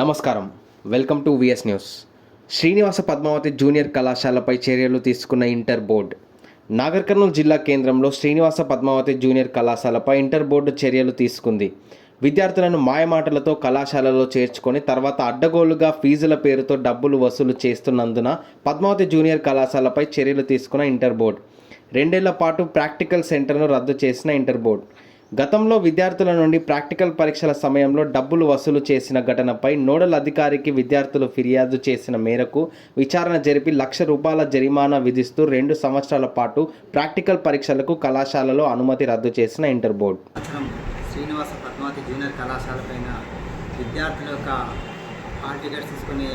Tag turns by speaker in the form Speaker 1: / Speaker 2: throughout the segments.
Speaker 1: నమస్కారం. Welcome to VS news Srinivasa Padmavathi junior కళాశాలపై చర్యలు తీసుకున్న ఇంటర్ బోర్డు. నాగర్ కర్నూలు జిల్లా కేంద్రంలో శ్రీనివాస పద్మావతి జూనియర్ కళాశాలపై ఇంటర్ బోర్డు చర్యలు తీసుకుంది. విద్యార్థులను మాయమాటలతో కళాశాలలో చేర్చుకొని తర్వాత అడ్డగోలుగా ఫీజుల పేరుతో డబ్బులు వసూలు చేస్తున్నందున పద్మావతి జూనియర్ కళాశాలపై చర్యలు తీసుకున్న ఇంటర్ బోర్డు. రెండేళ్ళ పాటు ప్రాక్టికల్ సెంటర్ను రద్దు చేసిన ఇంటర్ బోర్డు. గతంలో విద్యార్థుల నుండి ప్రాక్టికల్ పరీక్షల సమయంలో డబ్బులు వసూలు చేసిన ఘటనపై నోడల్ అధికారికి విద్యార్థులు ఫిర్యాదు చేసిన మేరకు విచారణ జరిపి లక్ష రూపాయల జరిమానా విధిస్తూ రెండు సంవత్సరాల పాటు ప్రాక్టికల్ పరీక్షలకు కళాశాలలో అనుమతి రద్దు చేసిన inter board
Speaker 2: Srinivasa Padmavathi junior కళాశాల పైన విద్యార్థుల యొక్క హాల్ టికెట్స్ తీసుకొని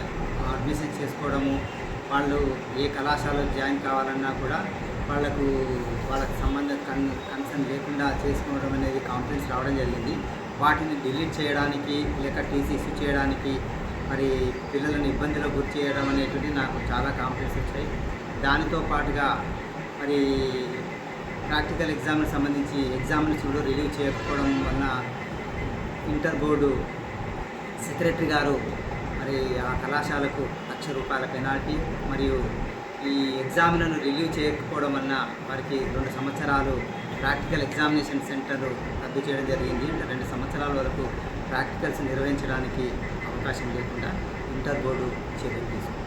Speaker 2: అడ్మిషన్ చేసుకోవడము వాళ్ళు ఏ కళాశాలలో జాయిన్ కావాలన్నా కూడా వాళ్ళకు వాళ్ళకి సంబంధం కన్ కన్సర్న్ లేకుండా చేసుకోవడం అనేది కంప్లైంట్స్ రావడం జరిగింది. వాటిని డిలీట్ చేయడానికి లేక టీసీ ఇష్యూ చేయడానికి మరి పిల్లలను ఇబ్బందులకు గురి చేయడం అనేటువంటి నాకు చాలా కాంప్లైంట్స్ వచ్చాయి. దానితో పాటుగా మరి ప్రాక్టికల్ ఎగ్జామ్కి సంబంధించి ఎగ్జామ్స్ కూడా రిలీవ్ చేయకపోవడం వలన ఇంటర్ బోర్డు సెక్రటరీ గారు మరి ఆ కళాశాలకు లక్ష రూపాయల పెనాల్టీ మరియు ఈ ఎగ్జామ్లను రిలీవ్ చేయకపోవడం వలన వారికి రెండు సంవత్సరాలు ప్రాక్టికల్ ఎగ్జామినేషన్ సెంటర్ రద్దు చేయడం జరిగింది. అంటే రెండు సంవత్సరాల వరకు ప్రాక్టికల్స్ నిర్వహించడానికి అవకాశం లేకుండా ఇంటర్ బోర్డు చర్యలు తీసుకుంది.